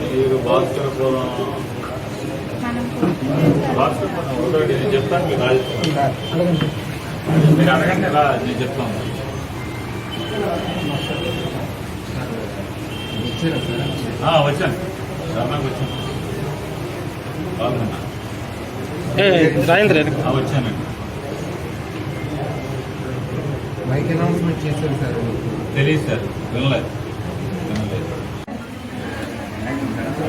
మీరు నేను చెప్తాను మీరు రాజస్థాన్ మీరు అడగండి రా నేను చెప్తాను. ఆ, వచ్చాను. ధర్నాకు వచ్చాను. బాగున్నా రాజేంద్ర ఆ, వచ్చానండి మైక్ అనౌన్స్మెంట్ చేశారు సార్. తెలియదు సార్ వినలేదు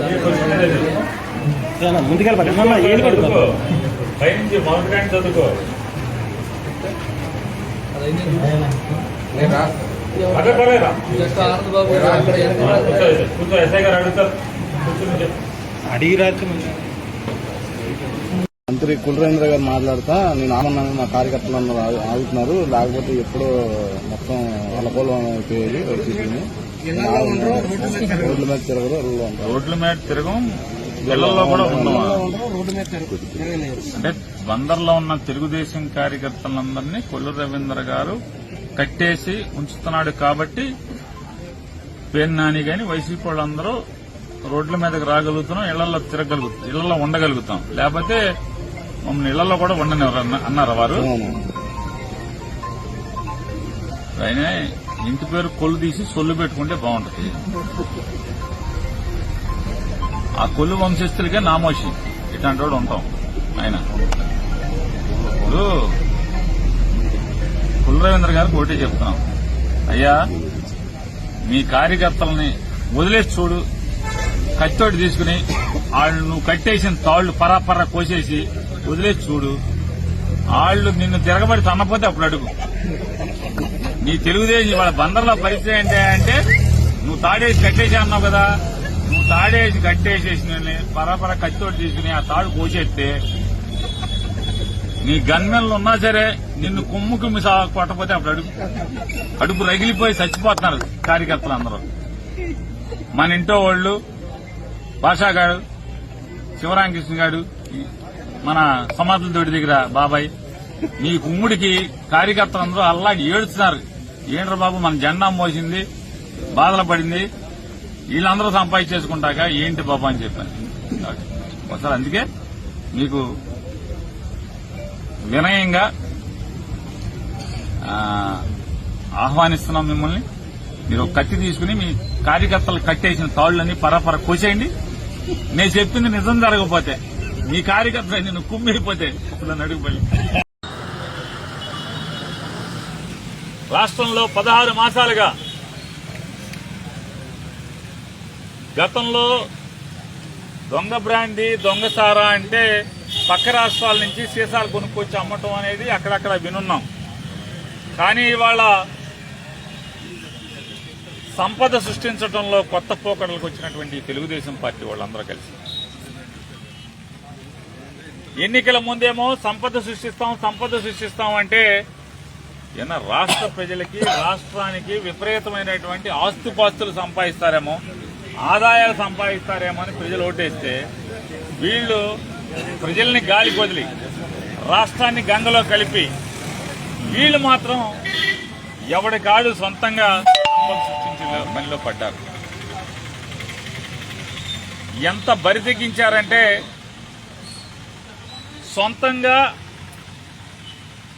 ఏ క్వశ్చన్ లేదు. ముందుకెళ్ళి చదువుకో. పర్లేదా కూర్చో ఎస్ఐ గారు అడుగుతారు కూర్చొని అడిగి రాక మంత్రి కులరేంద్ర గారు మాట్లాడుతా నేను ఆమన్నాను మా కార్యకర్తలు అందరూ ఆగు- ఆగుతున్నారు. లేకపోతే ఎప్పుడో మొత్తం అలకోలం అయిపోయేది వైసీపీని రోడ్ల మీద తిరగరు. రోడ్ల మీద తిరగం ఇళ్ళలో కూడా అంటే బందర్లో ఉన్న తెలుగుదేశం కార్యకర్తలందరినీ కొల్లు రవీంద్ర గారు కట్టేసి ఉంచుతున్నాడు కాబట్టి పేరు నాని గాని వైసీపీ వాళ్ళందరూ రోడ్ల మీదకి రాగలుగుతున్నాం ఇళ్ళలో తిరగలుగుతాం ఇళ్ళలో ఉండగలుగుతాం. లేకపోతే మమ్మల్ని ఇళ్ళలో కూడా ఉండనివ్వరు అన్న- అన్నారు వారు. ఆయన ఇంటి పేరు కొల్లు తీసి సొల్లు పెట్టుకుంటే బాగుంటది. ఆ కొల్లు వంశస్థులకే నామోషి. ఇట్లాంటి వాడు ఉంటాం. ఆయన. ఇప్పుడు కులరవీంద్ర గారికి ఒకటే చెప్తున్నాం. అయ్యా మీ కార్యకర్తలని వదిలేసి చూడు. కత్తోటి తీసుకుని వాళ్ళు నువ్వు కట్టేసిన తాళ్ళు పరాపరా కోసేసి వదిలేసి చూడు. వాళ్ళు నిన్ను తిరగబడి తన్నపోతే అప్పుడు అడుగు. నీ తెలుగుదేశం వాళ్ళ బందర్లో పరిస్థితి ఏంటి అంటే నువ్వు తాడేసి కట్టేసి అన్నావు కదా. తాడేసి కట్టేసేసిన పరపర కత్తితోటి తీసుకుని ఆ తాడు కోసేస్తే నీ గన్మెన్లు ఉన్నా సరే నిన్ను కొమ్ముకు కుమ్మి కొట్టపోతే అప్పుడు అడుగు. అడుపు రగిలిపోయి చచ్చిపోతున్నారు కార్యకర్తలు అందరూ. మన ఇంట్లో వాళ్ళు భాషా గారు శివరామకృష్ణ గారు మన సమాధుల తోటి దగ్గర బాబాయ్ నీ కుమ్ముడికి కార్యకర్తలందరూ అల్లా ఏడుస్తున్నారు. ఏంట్రా బాబు మన జెండా మోసింది బాధలు పడింది వీళ్ళందరూ సంపాదించేసుకుంటాక ఏంటి బాబా అని చెప్పాను. ఒకసారి అందుకే మీకు వినయంగా ఆహ్వానిస్తున్నాం మిమ్మల్ని. మీరు కత్తి తీసుకుని మీ కార్యకర్తలు కట్టేసిన తాళ్ళన్నీ పరపర కోసేయండి. నేను చెప్పింది నిజం జరగకపోతే మీ కార్యకర్తలు నేను కుమ్మిపోతే అప్పుడు నన్ను అడుగుపల్లి రాష్ట్రంలో పదహారు మాసాలుగా గతంలో దొంగ బ్రాంది దొంగ సారా అంటే పక్క రాష్ట్రాల నుంచి సీసాలు కొనుక్కొచ్చి అమ్మటం అనేది అక్కడక్కడ వినున్నాం. కానీ ఇవాళ సంపద సృష్టించడంలో కొత్త పోకడలకు వచ్చినటువంటి తెలుగుదేశం పార్టీ వాళ్ళందరూ కలిసి. ఎన్నికల ముందేమో సంపద సృష్టిస్తాం సంపద సృష్టిస్తాం అంటే ఏమన్నా రాష్ట్ర ప్రజలకి రాష్ట్రానికి విపరీతమైనటువంటి ఆస్తుపాస్తులు సంపాదిస్తారేమో. ఆదాయాలు సంపాదిస్తారేమో అని ప్రజలు ఓటేస్తే వీళ్ళు ప్రజల్ని గాలి వదిలి రాష్ట్రాన్ని గంగలో కలిపి వీళ్ళు మాత్రం ఎవడికాడు సొంతంగా సృష్టించిన పనిలో పడ్డారు. ఎంత బరి తెగించారంటే సొంతంగా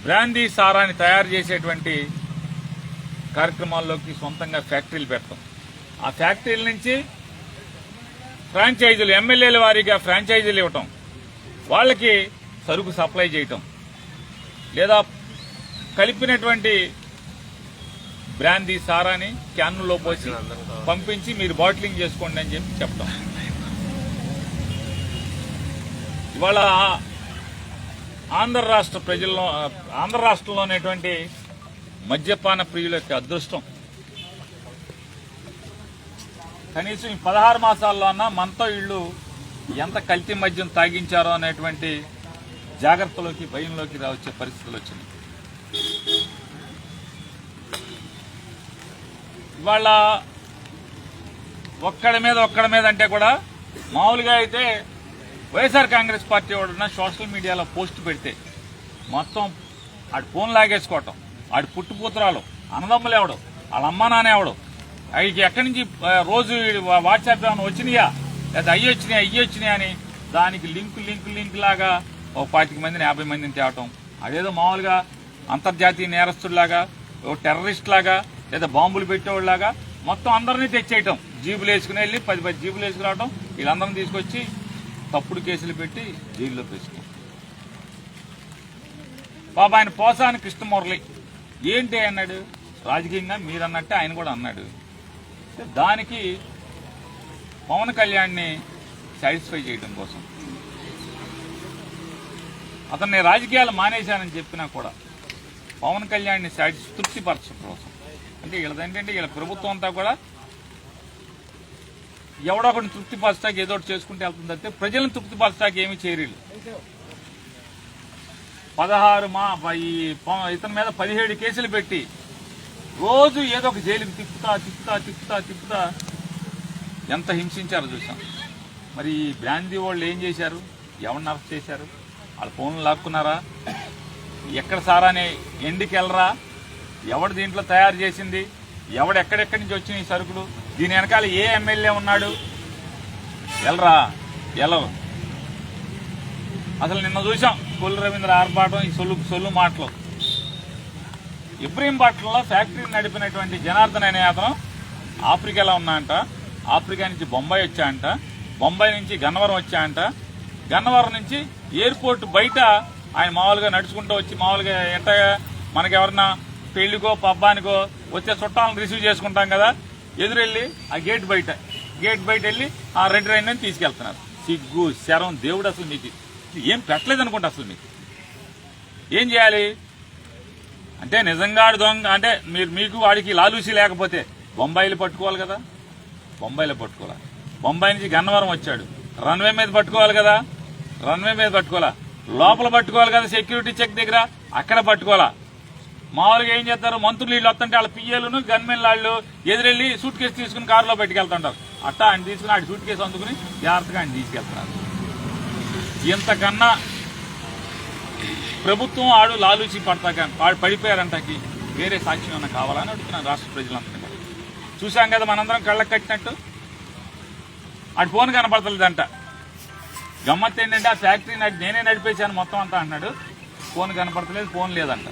బ్రాందీ సారాన్ని తయారు చేసేటువంటి కార్యక్రమాల్లోకి సొంతంగా ఫ్యాక్టరీలు పెడతాం. ఆ ఫ్యాక్టరీల నుంచి ఫ్రాంచైజీలు ఎమ్మెల్యేల వారీగా ఫ్రాంచైజీలు ఇవ్వటం వాళ్ళకి సరుకు సప్లై చేయటం లేదా కలిపినటువంటి బ్రాందీ సారాని క్యాన్లో పోసి పంపించి మీరు బాటిలింగ్ చేసుకోండి అని చెప్పి చెప్తాం ఇవాళ ఆంధ్ర రాష్ట్ర ప్రజల్లో ఆంధ్ర రాష్ట్రంలో ఉన్నటువంటి మద్యపాన ప్రియుల యొక్క అదృష్టం. కనీసం ఈ పదహారు మాసాల్లో అన్నా మనతో ఇళ్ళు ఎంత కల్తీ మద్యం తాగించారో అనేటువంటి జాగ్రత్తలోకి భయంలోకి రావచ్చే పరిస్థితులు వచ్చినాయి. ఇవాళ ఒక్కడి మీద ఒక్కడి మీద అంటే కూడా మామూలుగా అయితే వైఎస్ఆర్ కాంగ్రెస్ పార్టీ వాడున్న సోషల్ మీడియాలో పోస్ట్ పెడితే మొత్తం ఆడి ఫోన్ లాగేసుకోవటం ఆడి పుట్టుపూతురాలు అన్నదమ్ములు ఎవడు వాళ్ళ అమ్మ నాన్న ఎవడు అవి ఎక్కడి నుంచి రోజు వాట్సాప్ ఏమైనా వచ్చినాయా? లేదా అయ్యి వచ్చినాయి అయ్యి వచ్చినాయా అని దానికి లింక్ లింక్ లింక్ లాగా ఒక పాతిక మందిని యాభై మందిని తేవటం. అదేదో మామూలుగా అంతర్జాతీయ నేరస్తుడిలాగా ఓ టెర్రరిస్ట్ లాగా లేదా బాంబులు పెట్టేవాళ్ళలాగా మొత్తం అందరినీ తెచ్చేయటం. జీబులు వేసుకుని వెళ్ళి పది పది జీబులు వేసుకురావటం వీళ్ళందరినీ తీసుకొచ్చి తప్పుడు కేసులు పెట్టి జైల్లో పెంచుకో బాబా ఆయన పోసాని కృష్ణమురళి ఏంటి అన్నాడు? రాజకీయంగా మీరన్నట్టే ఆయన కూడా అన్నాడు. దానికి పవన్ కళ్యాణ్ని సాటిస్ఫై చేయడం కోసం. అతన్ని రాజకీయాలు మానేశానని చెప్పినా కూడా పవన్ కళ్యాణ్ని సాటి తృప్తిపరచడం కోసం. అంటే వీళ్ళది ఏంటంటే వీళ్ళ ప్రభుత్వం అంతా కూడా ఎవడో ఒకటి తృప్తిపరచడానికి ఏదో ఒకటి చేసుకుంటే వెళ్తుంది తప్పితే ప్రజలను తృప్తిపరచడానికి ఏమీ చేయలేదు. పదహారు మా ఈ ఇతని మీద పదిహేడు కేసులు పెట్టి రోజు ఏదో ఒక జైలుకి తిప్పుతా తిప్పుతా తిప్పుతా తిప్పుతా. ఎంత హింసించారో చూసాం. మరి ఈ బ్రాందీ వాళ్ళు ఏం చేశారు? ఎవరిని అరెస్ట్ చేశారు? వాళ్ళ ఫోన్లు లాక్కున్నారా? ఎక్కడ సారాని ఎండికి వెళ్ళరా? ఎవడు దీంట్లో తయారు చేసింది? ఎవడు ఎక్కడెక్కడి నుంచి వచ్చిన ఈ సరుకులు? దీని వెనకాల ఏ ఎమ్మెల్యే ఉన్నాడు? వెళ్ళరా? ఎలవు అసలు నిన్న చూసాం కొల్లు రవీంద్ర ఆర్భాటం ఈ సొల్లు సొల్లు మాటలు. ఇబ్రహీంపట్నంలో ఫ్యాక్టరీ నడిపినటువంటి జనార్దన్ అనే అతను ఆఫ్రికాలో ఉన్నాయంట ఆఫ్రికా నుంచి బొంబాయి వచ్చా అంట బొంబాయి నుంచి గన్నవరం వచ్చా అంట గన్నవరం నుంచి ఎయిర్పోర్ట్ బయట ఆయన మామూలుగా నడుచుకుంటూ వచ్చి మామూలుగా ఎట్ట మనకెవరన్నా పెళ్ళికో పబ్బానికో వచ్చే చుట్టాలను రిసీవ్ చేసుకుంటాం కదా. ఎదురెళ్ళి ఆ గేట్ బయట. గేట్ బయట వెళ్ళి ఆ రెడ్ రైన్ అని తీసుకెళ్తున్నారు. సిగ్గు శరం దేవుడు అసలు మీకు ఏం పెట్టలేదు అనుకుంటా అసలు మీకు ఏం చేయాలి? అంటే నిజంగా దొంగ అంటే మీరు మీకు వాడికి లాలూసి లేకపోతే బొంబాయిలు పట్టుకోవాలి కదా? బొంబాయిలో పట్టుకోవాలి? బొంబాయి నుంచి గన్నవరం వచ్చాడు. రన్వే మీద పట్టుకోవాలి కదా? రన్వే మీద పట్టుకోవాలా? లోపల పట్టుకోవాలి కదా సెక్యూరిటీ చెక్ దగ్గర? అక్కడ పట్టుకోవాలా? మామూలుగా ఏం చేస్తారు? మంత్రులు వీళ్ళు వస్తుంటే వాళ్ళ పియ్యలను గన్మెన్ వాళ్ళు ఎదురెళ్ళి సూట్ కేసు తీసుకుని కారులో పెట్టుకెళ్తుంటారు. అట్టా ఆయన తీసుకుని ఆడి సూట్ కేసు అందుకుని జాగ్రత్తగా ఆయన తీసుకెళ్తున్నారు. ఇంతకన్నా ప్రభుత్వం ఆడు లాలూచి పడతాక వాడు పడిపోయారంటకి వేరే సాక్ష్యం ఏమైనా కావాలని అడుగుతున్నాను రాష్ట్ర ప్రజలందరినీ. చూసాం చూశాం కదా మనందరం కళ్ళకు కట్టినట్టు. ఆడు ఫోన్ కనపడతలేదంట. గమ్మత్ ఏంటంటే ఆ ఫ్యాక్టరీ నడి నేనే నడిపేశాను మొత్తం అంతా అన్నాడు ఫోన్ కనపడతలేదు ఫోన్ లేదంట.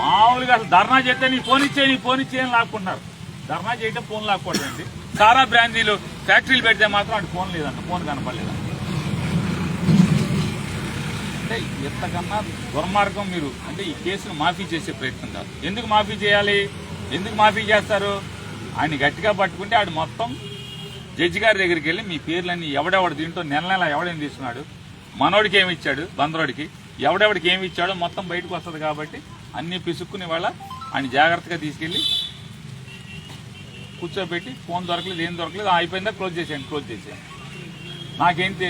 మామూలుగా అసలు ధర్నా చేస్తే నీ ఫోన్ ఇచ్చే నీ ఫోన్ ఇచ్చే అని లాక్కుంటున్నారు. ధర్నా చేయడం ఫోన్ లాక్కోవడం సారా బ్రాందీలు ఫ్యాక్టరీలు పెడితే మాత్రం అటు ఫోన్ లేదంట ఫోన్ కనపడలేదంట. అంటే ఎంతకన్నా దుర్మార్గం మీరు అంటే ఈ కేసును మాఫీ చేసే ప్రయత్నం కాదు. ఎందుకు మాఫీ చేయాలి? ఎందుకు మాఫీ చేస్తారు? ఆయన గట్టిగా పట్టుకుంటే ఆడు మొత్తం జడ్జి గారి దగ్గరికి వెళ్ళి మీ పేర్లన్నీ ఎవడెవడు దీంట్లో నెల నెల ఎవడేం తీసుకున్నాడు మనోడికి ఏమి ఇచ్చాడు? బందరోడికి ఎవడెవడికి ఏమి ఇచ్చాడో మొత్తం బయటకు వస్తుంది కాబట్టి అన్ని పిసుక్కుని వాళ్ళ ఆయన జాగ్రత్తగా తీసుకెళ్ళి కూర్చోబెట్టి ఫోన్ దొరకలేదు ఏం దొరకలేదు ఆ, అయిపోయిందా క్లోజ్ చేసేయండి క్లోజ్ చేసేయండి. నాకేంటి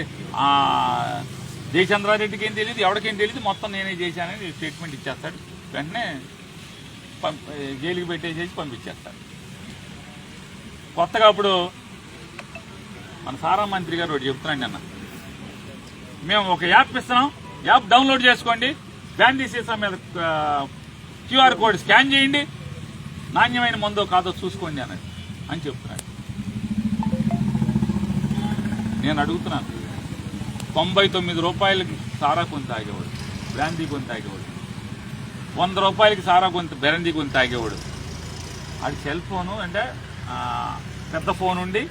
జయచంద్రారెడ్డికి ఏం తెలియదు ఎవరికేం తెలియదు మొత్తం నేనే చేశానని స్టేట్మెంట్ ఇచ్చేస్తాడు. వెంటనే జైలుకి పెట్టేసేసి పంపించేస్తాడు. కొత్తగా అప్పుడు మన సారా మంత్రి గారు ఒకటి చెప్తున్నాండి అన్న. మేము ఒక యాప్ ఇస్తున్నాం యాప్ డౌన్లోడ్ చేసుకోండి గాంధీ సీసా మీద క్యూఆర్ కోడ్ స్కాన్ చేయండి నాణ్యమైన మందో కాదో చూసుకోండి అన్నది అని చెప్తున్నాడు. నేను అడుగుతున్నాను. తొంభై తొమ్మిది రూపాయలకి సారా కొని తాగేవాడు బ్రాందీ కొని తాగేవాడు. వంద రూపాయలకి సారా కొని బెరందీ కొని తాగేవాడు. అది సెల్ ఫోను అంటే పెద్ద ఫోన్ ఉండి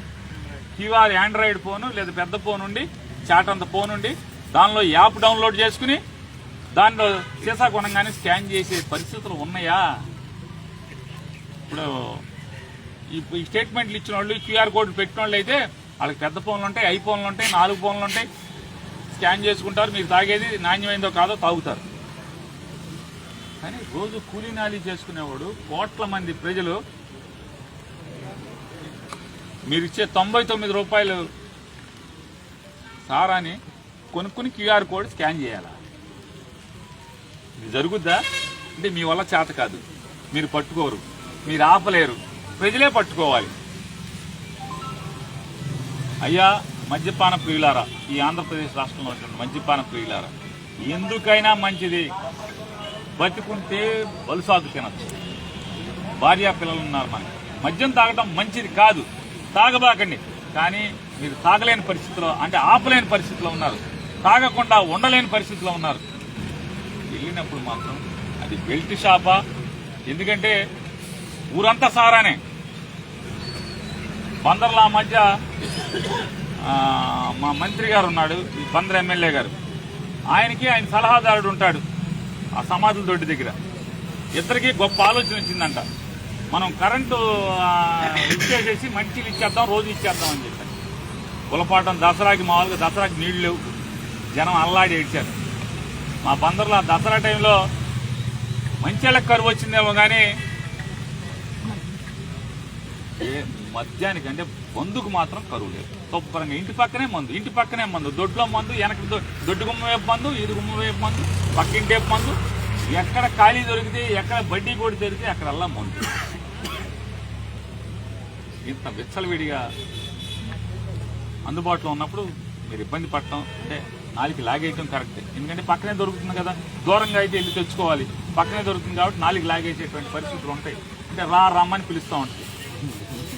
క్యూఆర్ ఆండ్రాయిడ్ ఫోను లేదా పెద్ద ఫోన్ ఉండి చాట్ అంత ఫోన్ ఉండి దానిలో యాప్ డౌన్లోడ్ చేసుకుని దానిలో సీసా కొనగానే స్కాన్ చేసే పరిస్థితులు ఉన్నాయా? ఇప్పుడు ఈ స్టేట్మెంట్లు ఇచ్చిన వాళ్ళు క్యూఆర్ కోడ్ పెట్టిన వాళ్ళు అయితే వాళ్ళకి పెద్ద ఫోన్లు ఉంటాయి ఐఫోన్లు ఉంటాయి నాలుగు ఫోన్లు ఉంటాయి స్కాన్ చేసుకుంటారు మీరు తాగేది నాణ్యమైందో కాదో తాగుతారు. కానీ రోజు కూలీనాలి చేసుకునేవాడు కోట్ల మంది ప్రజలు మీరు ఇచ్చే తొంభై తొమ్మిది రూపాయలు సారాని కొనుక్కుని క్యూఆర్ కోడ్ స్కాన్ చేయాలా? ఇది జరుగుద్దా? అంటే మీ వల్ల చేత కాదు. మీరు పట్టుకోరు. మీరు ఆపలేరు. ప్రజలే పట్టుకోవాలి. అయ్యా మద్యపాన ప్రియులారా ఈ ఆంధ్రప్రదేశ్ రాష్ట్రంలో ఉన్నటువంటి మద్యపాన ప్రియులారా ఎందుకైనా మంచిది. బతుకుంటే బలుసాగు తినచ్చు. భార్యా పిల్లలు ఉన్నారు మనకి. మద్యం తాగడం మంచిది కాదు. తాగబాకండి. కానీ మీరు తాగలేని పరిస్థితిలో అంటే ఆపలేని పరిస్థితిలో ఉన్నారు. తాగకుండా ఉండలేని పరిస్థితిలో ఉన్నారు. వెళ్ళినప్పుడు మాత్రం అది బెల్ట్ షాపా? ఎందుకంటే ఊరంతా సారానే. బందర్ల మధ్య మా మంత్రి గారు ఉన్నాడు ఈ బంద్ర ఎమ్మెల్యే గారు. ఆయనకి ఆయన సలహాదారుడు ఉంటాడు ఆ సమాధుల దొడ్డి దగ్గర. ఇద్దరికి గొప్ప ఆలోచన వచ్చిందంట. మనం కరెంటు ఇచ్చేసేసి మంచిలు ఇచ్చేద్దాం రోజు ఇచ్చేద్దాం అని చెప్పారు. కులపాటం దసరాకి మామూలుగా దసరాకి నీళ్ళు లేవు. జనం అల్లాడి ఏడ్చారు. మా బందర్లో ఆ దసరా టైంలో మంచి కరువు వచ్చిందేమో కానీ ఏ మద్యానికి అంటే మందుకు మాత్రం కరువు లేదు. శుభ్రంగా ఇంటి పక్కనే మందు ఇంటి పక్కనే మందు దొడ్లో మందు వెనక దొ- దొడ్డు గుమ్మ వైపు మందు ఇది గుమ్మ వైపు మందు పక్కింటి వైపు మందు. ఎక్కడ ఖాళీ దొరికితే ఎక్కడ బడ్డీ కూడా దొరికితే అక్కడల్లా మందు. ఇంత విచ్చలవిడిగా అందుబాటులో ఉన్నప్పుడు మీరు ఇబ్బంది పడటం అంటే నాలుగు లాగేయటం కరెక్ట్. ఎందుకంటే పక్కనే దొరుకుతుంది కదా. దూరంగా అయితే వెళ్ళి తెచ్చుకోవాలి. పక్కనే దొరుకుతుంది కాబట్టి నాలుగు లాగేసేటువంటి పరిస్థితులు ఉంటాయి. అంటే రా రమ్మని పిలుస్తూ ఉంటాయి.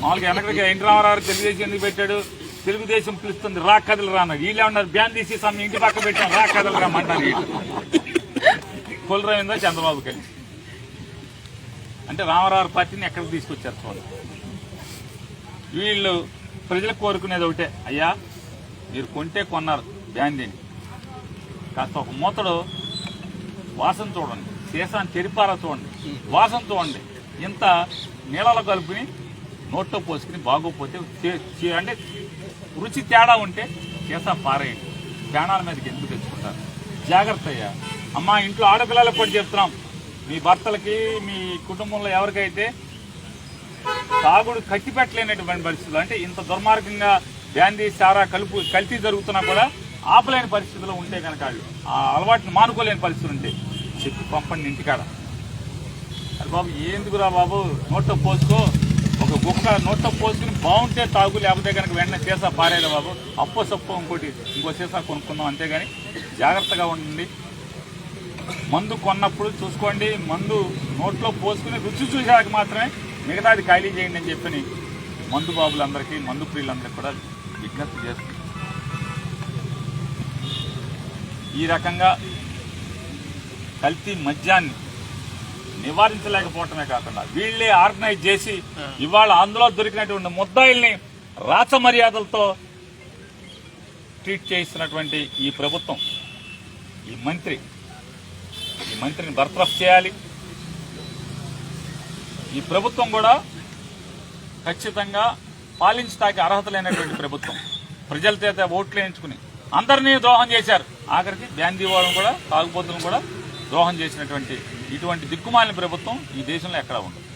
మామూలుగా వెనకడికి ఎన్టీ రామారావు తెలుగుదేశం ఎందుకు పెట్టాడు? తెలుగుదేశం పిలుస్తుంది రా కథలు రాన్నారు వీళ్ళే ఉన్నారు. బ్యాన్ తీసి సమయం ఇంటి పక్క పెట్టాం రా కథలు రమ్మంటారు వీళ్ళు. చంద్రబాబు కలిసి అంటే రామారావు పార్టీని ఎక్కడికి తీసుకొచ్చారు చూడండి. వీళ్ళు ప్రజలకు కోరుకునేది ఒకటే అయ్యా మీరు కొంటే కొన్నారు బ్యాందీని కాస్త ఒక మూతడు వాసన చూడండి. సీసాన్ని తెరిపారా చూడండి. వాసన చూడండి. ఇంత నీళ్ళలో కలుపుని నోట్లో పోసుకుని బాగోపోతే చే- అంటే రుచి తేడా ఉంటే కేసా పారేయండి. ప్రాణాల మీదకి ఎందుకు తెచ్చుకుంటారు? జాగ్రత్త అయ్యా. అమ్మా ఇంట్లో ఆడపిల్లలకు కూడా చెప్తున్నాం. మీ భర్తలకి మీ కుటుంబంలో ఎవరికైతే తాగుడు కట్టి పెట్టలేనటువంటి పరిస్థితులు అంటే ఇంత దుర్మార్గంగా బ్యాందీ సారా కలుపు కల్తీ జరుగుతున్నా కూడా ఆపలేని పరిస్థితుల్లో ఉంటే కనుక వాళ్ళు ఆ అలవాటుని మానుకోలేని పరిస్థితులు ఉంటే చెప్పి పంపండి ఇంటికాడ. అది బాబు ఎందుకురా బాబు? నోట్లో పోసుకో. ఒక్క నోట్లో పోసుకుని బాగుంటే తాగు లేకపోతే కనుక వెంటనే సీసా పారేది బాబు. అప్పో సప్పో ఇంకోటి ఇంకో సీసా కొనుక్కుందాం అంతేగాని జాగ్రత్తగా ఉండండి. మందు కొన్నప్పుడు చూసుకోండి మందు నోట్లో పోసుకుని రుచి చూసాక మాత్రమే మిగతాది ఖాళీ చేయండి అని చెప్పని మందు బాబులందరికీ మందు ప్రియులందరికీ కూడా విజ్ఞప్తి చేస్తుంది ఈ రకంగా కల్తీ మద్యాన్ని నివారించలేకపోవటమే కాకుండా వీళ్ళే ఆర్గనైజ్ చేసి ఇవాళ అందులో దొరికినటువంటి ముద్దాయిల్ని రాచ మర్యాదలతో ట్రీట్ చేస్తున్నటువంటి ఈ ప్రభుత్వం ఈ మంత్రి ఈ మంత్రిని బర్తరఫ్ చేయాలి. ఈ ప్రభుత్వం కూడా ఖచ్చితంగా పాలించడానికి అర్హత లేనటువంటి ప్రభుత్వం. ప్రజల చేత ఓట్లు వేయించుకుని అందరినీ ద్రోహం చేశారు. ఆఖరికి బ్యాందీ వాళ్ళని కూడా తాగుబోతులను కూడా ద్రోహం చేసినటువంటి ఇటువంటి దిక్కుమాలిన ప్రభుత్వం ఈ దేశంలో ఎక్కడా ఉండదు.